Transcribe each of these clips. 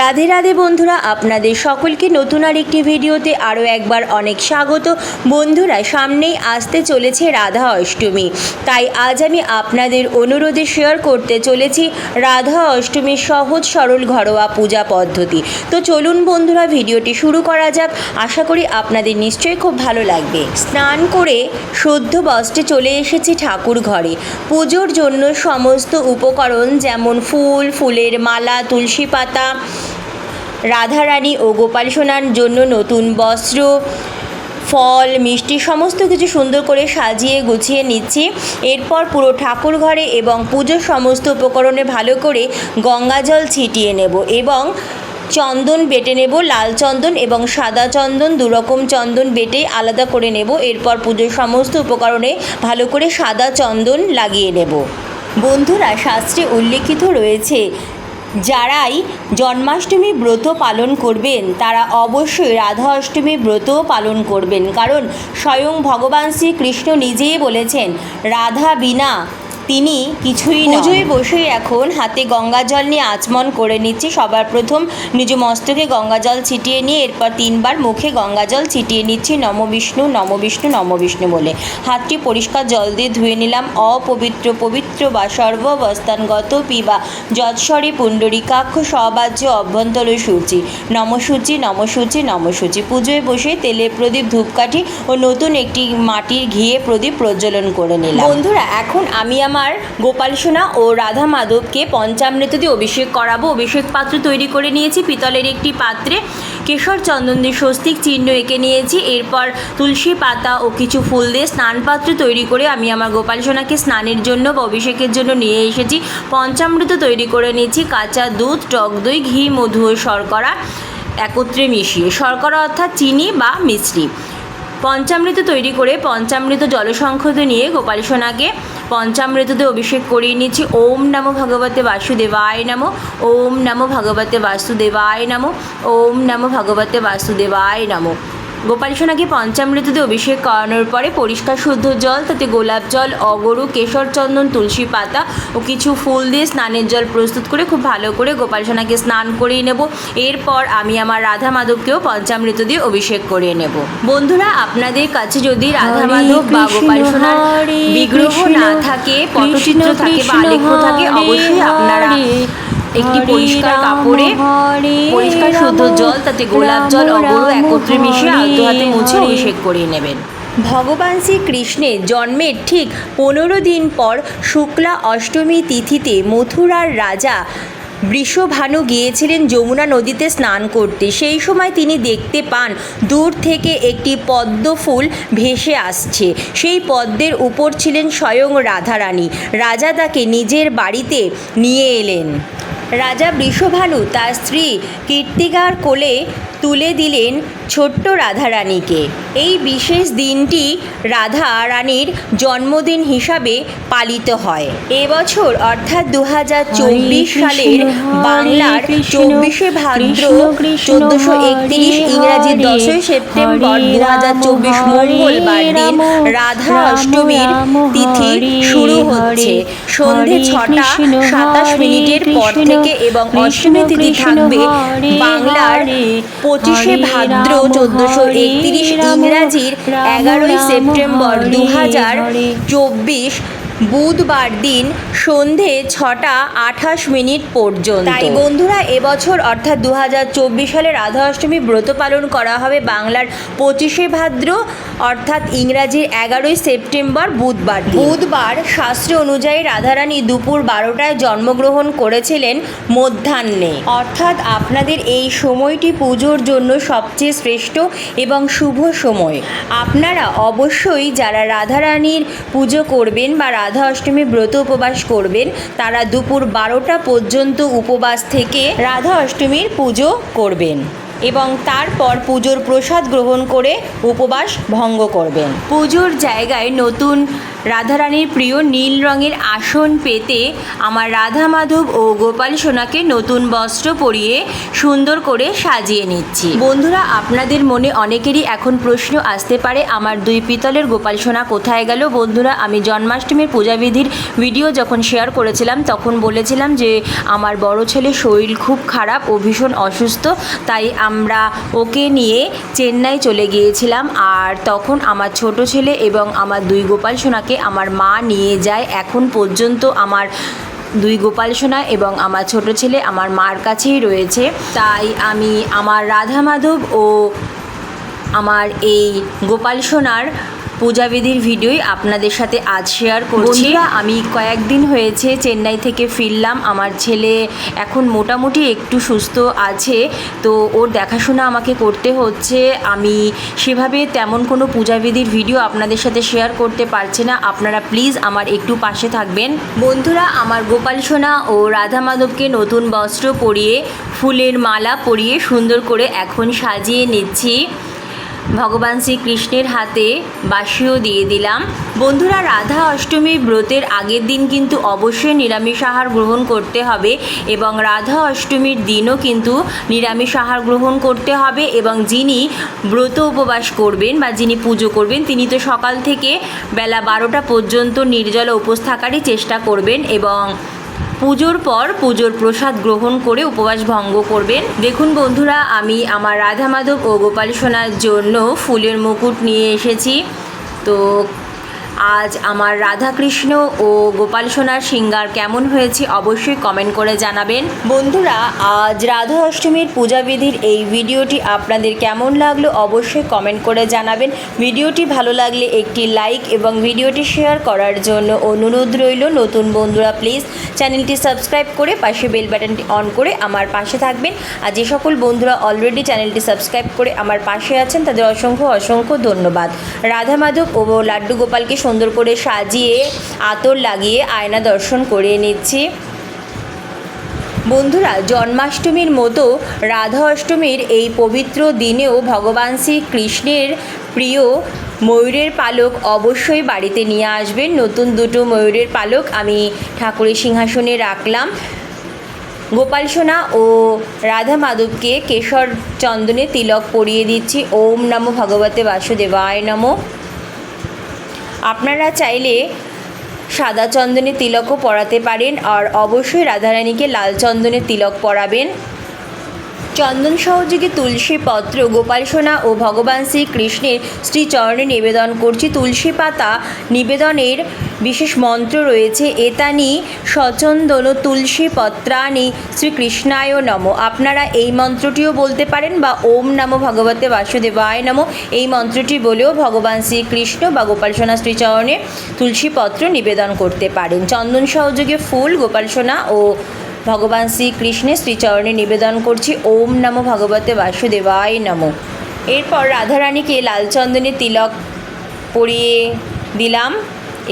রাধে রাধে বন্ধুরা, আপনাদের সকলকে নতুন আর একটি ভিডিওতে আরও একবার অনেক স্বাগত। বন্ধুরা, সামনেই আসতে চলেছে রাধা অষ্টমী। তাই আজ আমি আপনাদের অনুরোধে শেয়ার করতে চলেছি রাধা অষ্টমীর সহজ সরল ঘরোয়া পূজা পদ্ধতি। তো চলুন বন্ধুরা, ভিডিওটি শুরু করা যাক। আশা করি আপনাদের নিশ্চয়ই খুব ভালো লাগবে। স্নান করে শুদ্ধ বস্ত্রে চলে এসেছি ঠাকুর ঘরে। পুজোর জন্য সমস্ত উপকরণ যেমন ফুল, ফুলের মালা, তুলসী পাতা রাধারানী ও গোপাল সোনার জন্য নতুন বস্ত্র, ফল, মিষ্টি সমস্ত কিছু সুন্দর করে সাজিয়ে গুছিয়ে নিচ্ছি। এরপর পুরো ঠাকুর ঘরে এবং পুজোর সমস্ত উপকরণে ভালো করে গঙ্গা জল ছিটিয়ে নেব এবং চন্দন বেটে নেব, লাল চন্দন এবং সাদা চন্দন দুরকম চন্দন বেটে আলাদা করে নেব। এরপর পুজোর সমস্ত উপকরণে ভালো করে সাদা চন্দন লাগিয়ে নেব। বন্ধুরা, শাস্ত্রে উল্লেখিত রয়েছে যারাই জন্মাষ্টমী ব্রত পালন করবেন, তারা অবশ্যই রাধা অষ্টমী ব্রত পালন করবেন। কারণ স্বয়ং ভগবান শ্রীকৃষ্ণ নিজেই বলেছেন, রাধা বিনা তিনি কিছুই পুজোয় বসেই এখন হাতে গঙ্গা জল নিয়ে আচমন করে নিচ্ছি সবার প্রথম। নিজ মস্তকে গঙ্গা জল ছিটিয়ে নিয়ে এরপর তিনবার মুখে গঙ্গা জল ছিটিয়ে নিচ্ছি নম বিষ্ণু নম বিষ্ণু নম বিষ্ণু বলে। হাতটি পরিষ্কার জল দিয়ে ধুয়ে নিলাম। অপবিত্র পবিত্র বা সর্ববস্থানগত পিবা যৎস্বরী পুণ্ডরিকাক্ষ সবাজ্য অভ্যন্তর সূচি নমসূচি নমসূচি নমসূচি পুজোয় বসে তেলে প্রদীপ ধূপকাঠি ও নতুন একটি মাটির ঘিয়ে প্রদীপ প্রজ্বলন করে নিলাম। বন্ধুরা এখন আমি আমার গোপাল সোনা ও রাধা মাধবকে পঞ্চামৃত দিয়ে অভিষেক করাবো। অভিষেক পাত্র তৈরি করে নিয়েছি। পিতলের একটি পাত্রে কেশর চন্দন দিয়ে স্বস্তিক চিহ্ন এঁকে নিয়েছি। এরপর তুলসী পাতা ও কিছু ফুল দিয়ে স্নান পাত্র তৈরি করে আমি আমার গোপাল সোনাকে স্নানের জন্য বা অভিষেকের জন্য নিয়ে এসেছি। পঞ্চামৃত তৈরি করে নিয়েছি। কাঁচা দুধ, টক দই, ঘি, মধু ও শর্করা একত্রে মিশিয়ে। শর্করা অর্থাৎ চিনি বা মিশ্রি পঞ্চামৃত তৈরি করে পঞ্চামৃত জলসংক্ষত নিয়ে গোপাল সোনাকে পঞ্চামৃততে অভিষেক করিয়ে নিয়েছি। ওম নমো ভগবতে বাসুদেবায় নমো, ওম নমো ভগবতে বাসুদেবায় নমো, ওম নমো ভগবতে বাসুদেবায় নমো। গোপাল সোনাকে পঞ্চামৃততে অভিষেক করানোর পরে পরিষ্কার শুদ্ধ জল তাতে গোলাপ জল অগরু কেশর চন্দন তুলসী পাতা ও কিছু ফুল দিয়ে স্নানের জল প্রস্তুত করে খুব ভালো করে গোপাল সোনাকে স্নান করিয়ে নেব। এরপর আমি আমার রাধা মাধবকেও পঞ্চামৃত দিয়ে অভিষেক করিয়ে নেব। বন্ধুরা আপনাদের কাছে যদি রাধা মাধব বা গোপাল সোনার বিগ্রহ না থাকে পটচিত্র থাকে বা আলেখ্য থাকে অবশ্যই আপনারা একটি পরিষ্কার কাপড়ে পরিষ্কার শুদ্ধ জল তাতে গোলাপ জল অগরু একত্রে মিশিয়ে আলতো হাতে মুছে অভিষেক করিয়ে নেবেন। ভগবান শ্রীকৃষ্ণের জন্মের ঠিক পনেরো দিন পর শুক্লা অষ্টমী তিথিতে মথুরার রাজা বৃষভানু গিয়েছিলেন যমুনা নদীতে স্নান করতে। সেই সময় তিনি দেখতে পান দূর থেকে একটি পদ্ম ফুল ভেসে আসছে। সেই পদ্মের উপর ছিলেন স্বয়ং রাধারানী। রাজা তাকে নিজের বাড়িতে নিয়ে এলেন। রাজা বৃষভানু তার স্ত্রী কীর্তিকার কোলে তুলে দিলেন ছোট্ট রাধারানীকে। এই বিশেষ দিনটি রাধা রানীর জন্মদিন হিসাবে পালিত হয়। এবছর অর্থাৎ দু সালের বাংলার চব্বিশে ভাদ্র চোদ্দশো একত্রিশ ইংরাজি দশই সেপ্টেম্বর দু হাজার চব্বিশ মঙ্গলবার দিন রাধা অষ্টমীর তিথি শুরু হচ্ছে। সন্ধে ছটা সাতাশ মিনিটের পর থেকে এবং অষ্টমী তিথি থাকবে বাংলার পঁচিশে ভাদ্র চোদ্দশো একত্রিশ ইংরাজির এগারোই সেপ্টেম্বর দু হাজার চব্বিশ বুধবার দিন সন্ধে ছটা আঠাশ মিনিট পর্যন্ত। তাই বন্ধুরা এবছর অর্থাৎ দু হাজার চব্বিশ সালে রাধা অষ্টমী ব্রত পালন করা হবে বাংলার পঁচিশে ভাদ্র অর্থাৎ ইংরাজির এগারোই সেপ্টেম্বর বুধবার বুধবার শাস্ত্র অনুযায়ী রাধারানী দুপুর বারোটায় জন্মগ্রহণ করেছিলেন মধ্যাহ্নে। অর্থাৎ আপনাদের এই সময়টি পুজোর জন্য সবচেয়ে শ্রেষ্ঠ এবং শুভ সময়। আপনারা অবশ্যই যারা রাধারানীর পুজো করবেন বা রাধা অষ্টমী ব্রত উপবাস করবেন। তারা দুপুর বারোটা পর্যন্ত উপবাস থেকে রাধা অষ্টমীর পুজো করবেন এবং তারপর পুজোর প্রসাদ গ্রহণ করে উপবাস ভঙ্গ করবেন। পুজোর জায়গায় নতুন রাধারানীর প্রিয় নীল রঙের আসন পেতে আমার রাধা মাধব ও গোপাল সোনাকে নতুন বস্ত্র পরিয়ে সুন্দর করে সাজিয়ে নিচ্ছি। বন্ধুরা, আপনাদের মনে অনেকেরই এখন প্রশ্ন আসতে পারে, আমার দুই পিতলের গোপাল সোনা কোথায় গেল? বন্ধুরা, আমি জন্মাষ্টমীর পূজাবিধির ভিডিও যখন শেয়ার করেছিলাম, তখন বলেছিলাম যে আমার বড় ছেলে শরীর খুব খারাপ ও ভীষণ অসুস্থ, তাই আমরা ওকে নিয়ে চেন্নাই চলে গিয়েছিলাম। আর তখন আমার ছোট ছেলে এবং আমার দুই গোপাল সোনাকে আমার মা নিয়ে যায় এখন পর্যন্ত আমার দুই গোপাল সোনা এবং আমার ছোট ছেলে আমার মার কাছেই রয়েছে। তাই আমি আমার রাধা মাধব ও আমার এই গোপাল সোনার পূজাবিধির ভিডিওই আপনাদের সাথে আজ শেয়ার করছি। আমি কয়েকদিন হয়েছে চেন্নাই থেকে ফিরলাম। আমার ছেলে এখন মোটামুটি একটু সুস্থ আছে। তো ওর দেখাশোনা আমাকে করতে হচ্ছে। আমি সেভাবে তেমন কোনো পূজাবিধির ভিডিও আপনাদের সাথে শেয়ার করতে পারছি না। আপনারা প্লিজ আমার একটু পাশে থাকবেন। বন্ধুরা, আমার গোপাল সোনা ও রাধা মাধবকে নতুন বস্ত্র পরিয়ে ফুলের মালা পরিয়ে সুন্দর করে এখন সাজিয়ে নিচ্ছি। ভগবান শ্রীকৃষ্ণের হাতে বাসিও দিয়ে দিলাম। বন্ধুরা, রাধা অষ্টমীর ব্রতের আগের দিন কিন্তু অবশ্যই নিরামিষ আহার গ্রহণ করতে হবে এবং রাধা অষ্টমীর দিনও কিন্তু নিরামিষ আহার গ্রহণ করতে হবে এবং যিনি ব্রত উপবাস করবেন বা যিনি পুজো করবেন, তিনি তো সকাল থেকে বেলা বারোটা পর্যন্ত নির্জলা উপোস থাকারই চেষ্টা করবেন এবং পুজোর পর পুজোর প্রসাদ গ্রহণ করে উপবাস ভঙ্গ করবেন। দেখুন বন্ধুরা, আমি আমার রাধা মাধব ও গোপাল সোনার জন্য ফুলের মুকুট নিয়ে এসেছি। তো আজ আমার রাধাকৃষ্ণ ও গোপাল সোনার সিঙ্গার কেমন হয়েছে অবশ্যই কমেন্ট করে জানাবেন। বন্ধুরা, আজ রাধা অষ্টমীর পূজাবিধির এই ভিডিওটি আপনাদের কেমন লাগল অবশ্যই কমেন্ট করে জানাবেন। ভিডিওটি ভালো লাগলে একটি লাইক এবং ভিডিওটি শেয়ার করার জন্য অনুরোধ রইল। নতুন বন্ধুরা প্লিজ চ্যানেলটি সাবস্ক্রাইব করে পাশে বেল বাটনটি অন করে আমার পাশে থাকবেন। আর যে সকল বন্ধুরা অলরেডি চ্যানেলটি সাবস্ক্রাইব করে আমার পাশে আছেন, তাদের অসংখ্য অসংখ্য ধন্যবাদ। রাধা মাধব ও লাড্ডু গোপালকে সুন্দর করে সাজিয়ে আতর লাগিয়ে আয়না দর্শন করে নিচ্ছি। বন্ধুরা, জন্মাষ্টমীর মতো রাধা অষ্টমীর এই পবিত্র দিনেও ভগবান শ্রীকৃষ্ণের প্রিয় ময়ূরের পালক অবশ্যই বাড়িতে নিয়ে আসবেন। নতুন দুটো ময়ূরের পালক আমি ঠাকুরের সিংহাসনে রাখলাম। গোপাল সোনা ও রাধা মাধবকে কেশর চন্দনে তিলক পরিয়ে দিচ্ছি। ওম নমো ভগবতে বাসুদেবায় নমো। আপনারা চাইলে সাদা চন্দনে তিলকও পরাতে পারেন আর অবশ্যই রাধারানীকে লাল চন্দনের তিলক পরাবেন। চন্দন সহযোগে তুলসী পত্র, গোপাল সোনা ও ভগবান শ্রীকৃষ্ণের শ্রীচরণে নিবেদন করছি। তুলসী পাতা নিবেদনের বিশেষ মন্ত্র রয়েছে, এতানি সচন্দন তুলসী পত্রানি শ্রীকৃষ্ণায় নম। আপনারা এই মন্ত্রটিও বলতে পারেন বা ওম নমো ভগবতে বাসুদেবায় নম। এই মন্ত্রটি বলেও ভগবান শ্রীকৃষ্ণ বা গোপাল সোনা শ্রীচরণে তুলসী পত্র নিবেদন করতে পারেন। চন্দন সহযোগে ফুল, গোপাল সোনা ও ভগবান শ্রীকৃষ্ণের শ্রীচরণে নিবেদন করছি, ওম নমো ভগবতে বাসুদেবায় নমো। এরপর রাধারানীকে লাল চন্দনের তিলক পরিয়ে দিলাম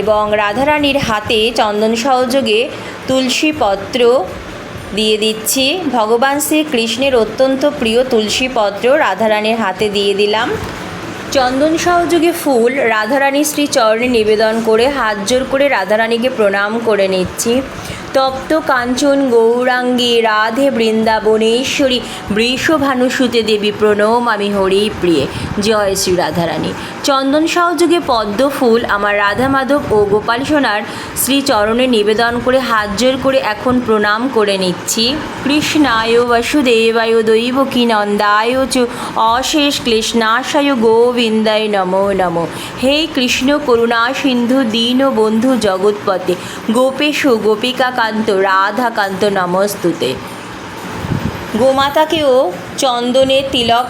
এবং রাধারানীর হাতে চন্দন সহযোগে তুলসী পত্র দিয়ে দিচ্ছি। ভগবান শ্রীকৃষ্ণের অত্যন্ত প্রিয় তুলসী পত্র রাধারানীর হাতে দিয়ে দিলাম। চন্দন সহযোগে ফুল রাধারানী শ্রী চরণে নিবেদন করে হাত জোর করে রাধারানীকে প্রণাম করে নিচ্ছি। তপ্ত কাঞ্চন, গৌরাঙ্গী, রাধে বৃন্দাবনেশ্বরী, বৃষভানুসুতে দেবী প্রণম, আমি হরি প্রিয়ে। জয় শ্রী রাধারানী। চন্দন সহযোগে পদ্ম ফুল আমার রাধা মাধব ও গোপাল সোনার শ্রী চরণে নিবেদন করে হাত জোর করে এখন প্রণাম করে নিচ্ছি। কৃষ্ণায় বাসুদেবায় দৈবকী নন্দায় চ অশেষ ক্লেশনাশায় গোবিন্দায় নমো নমো। হে কৃষ্ণ করুণা সিন্ধু দীন বন্ধু জগৎপতে গোপেশ গোপিকাকান্ত রাধাকান্ত নমস্তুতে। গোমাতাকেও চন্দনের তিলক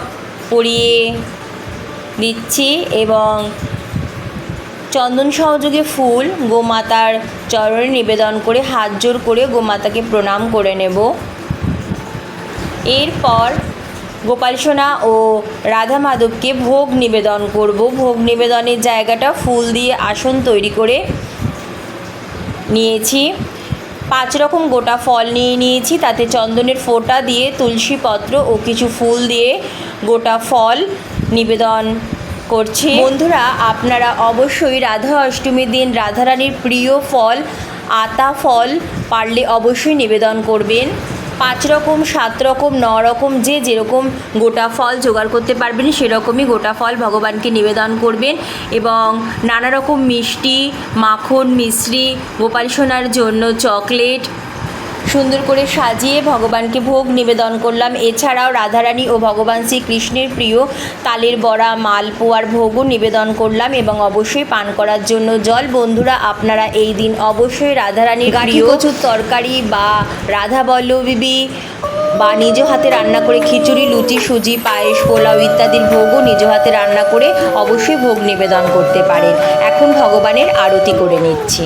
পরিয়ে দিচ্ছি এবং চন্দন সহযোগে ফুল গোমাতার চরণে নিবেদন করে, হাত জোর করে গোমাতাকে প্রণাম করে নেব। এরপর গোপাল সোনা ও রাধা মাধবকে ভোগ নিবেদন করব। ভোগ নিবেদনের জায়গাটা ফুল দিয়ে আসন তৈরি করে নিয়েছি। পাঁচ রকম গোটা ফল নিয়ে নিয়েছি। তাতে চন্দনের ফোঁটা দিয়ে তুলসী পত্র ও কিছু ফুল দিয়ে গোটা ফল নিবেদন করছি। বন্ধুরা, আপনারা অবশ্যই রাধা অষ্টমীর দিন রাধারানীর প্রিয় ফল, আতা ফল পারলে অবশ্যই নিবেদন করবেন। পাঁচ রকম সাত রকম ন রকম যে যেরকম গোটা ফল জোগাড় করতে পারবেন, সেরকমই গোটা ফল ভগবানকে নিবেদন করবেন এবং নানা রকম মিষ্টি, মাখন, মিশ্রি, গোপাল সোনার জন্য চকলেট সুন্দর করে সাজিয়ে ভগবানকে ভোগ নিবেদন করলাম। এছাড়াও রাধারানী ও ভগবান শ্রীকৃষ্ণের প্রিয় তালের বড়া মালপোয়ার ভোগও নিবেদন করলাম এবং অবশ্যই পান করার জন্য জল। বন্ধুরা আপনারা এই দিন অবশ্যই রাধারানীর গাড়ি কচুর তরকারি বা রাধা বল্লবী বা নিজ হাতে রান্না করে খিচুড়ি লুচি সুজি পায়েস পোলাও ইত্যাদির ভোগও নিজ হাতে রান্না করে অবশ্যই ভোগ নিবেদন করতে পারেন। এখন ভগবানের আরতি করে নিচ্ছি।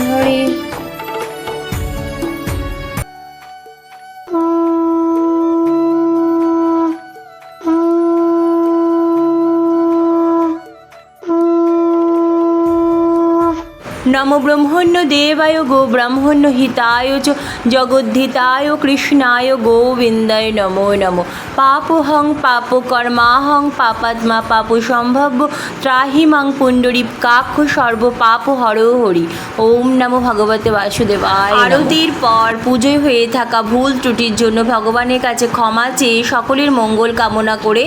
নম ব্রহ্মণ্য দেবায় গো ব্রাহ্মণ্য হিতায় চ জগদ্ধিতায় কৃষ্ণায় গোবিন্দায় নমো নমো পাপহং পাপ কর্মাহং পাপাত্মা পাপ সম্ভব ত্রাহি মাং পুণ্ডরী কাক্ষ সর্ব পাপ হর। হরি ওম নমো ভগবতে বাসুদেবায় আরতির পর পুজোয় হয়ে থাকা ভুল ত্রুটির জন্য ভগবানের কাছে ক্ষমা চেয়ে সকলের মঙ্গল কামনা করে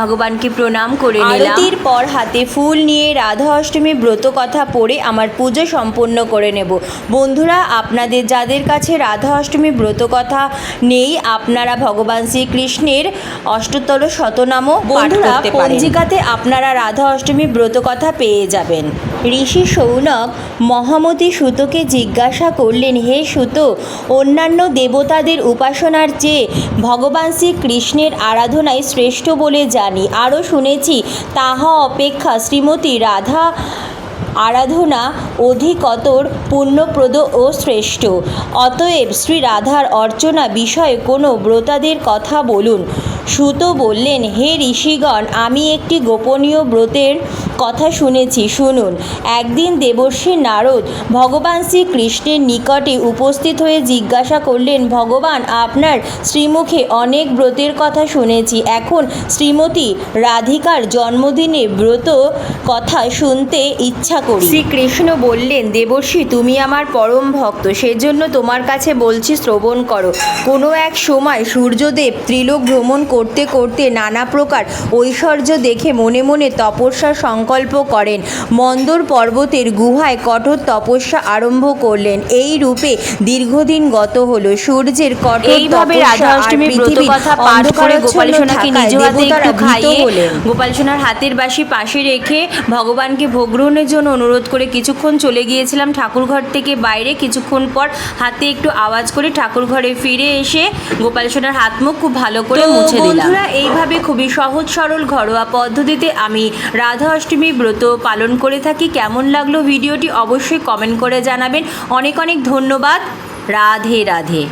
ভগবানকে প্রণাম করে নিলাম। আরতির পর হাতে ফুল নিয়ে রাধা অষ্টমী ব্রত কথা পড়ে আমার পুজো সম্পন্ন করে নেব। বন্ধুরা আপনাদের যাদের কাছে রাধা অষ্টমী ব্রত কথা নেই আপনারা ভগবান শ্রীকৃষ্ণের অষ্টতর শতনাম বন্ধুরা পঞ্জিকাতে আপনারা রাধা অষ্টমী ব্রত কথা পেয়ে যাবেন। ঋষি সৌনক মহামতি সুতোকে জিজ্ঞাসা করলেন হে সুত অন্যান্য দেবতাদের উপাসনার চেয়ে ভগবান শ্রীকৃষ্ণের আরাধনাই শ্রেষ্ঠ বলে জানি। আরও শুনেছি তাহা অপেক্ষা শ্রীমতী রাধা আরাধনা অধিকতর পুণ্যপ্রদ ও শ্রেষ্ঠ। অতএব শ্রী রাধার অর্চনা বিষয়ে কোনো ব্রতাদের কথা বলুন। সুত বললেন, হে ঋষিগণ, আমি একটি গোপনীয় ব্রতের কথা শুনেছি, শুনুন। একদিন দেবর্ষী নারদ ভগবান শ্রীকৃষ্ণের নিকটে উপস্থিত হয়ে জিজ্ঞাসা করলেন, ভগবান, আপনার শ্রীমুখে অনেক ব্রতের কথা শুনেছি। এখন শ্রীমতী রাধিকার জন্মদিনে ব্রত কথা শুনতে ইচ্ছা করি। শ্রীকৃষ্ণ বললেন, দেবর্ষী, তুমি আমার পরম ভক্ত, সেজন্য তোমার কাছে বলছি, শ্রবণ করো। কোনো এক সময় সূর্যদেব ত্রিলোক ভ্রমণ করতে করতে নানা প্রকার ঐশ্বর্য দেখে মনে মনে তপস্যার সংকল্প করেন। মন্দর পর্বতের গুহায় কঠোর তপস্যা আরম্ভ করলেন। এই রূপে দীর্ঘদিন গত হলো। সূর্যের কঠোর এইভাবে রাধা ব্রত কথা পাঠ করে গোপাল সোনাকে নিজ হাতে একটু খাইয়ে গোপাল সোনার হাতের বাসি পাশে রেখে ভগবানকে ভোগ গ্রহণের জন্য অনুরোধ করে কিছুক্ষণ চলে গিয়েছিলাম ঠাকুর ঘর থেকে বাইরে। কিছুক্ষণ পর হাতে একটু আওয়াজ করে ঠাকুর ঘরে ফিরে এসে গোপাল সোনার হাত মুখ খুব ভালো করে মুছে বন্ধুরা, এইভাবে খুবই সহজ সরল ঘরোয়া পদ্ধতিতে আমি রাধা অষ্টমী ব্রত পালন করে থাকি। কেমন লাগল ভিডিওটি অবশ্যই কমেন্ট করে জানাবেন। অনেক অনেক ধন্যবাদ। রাধে রাধে।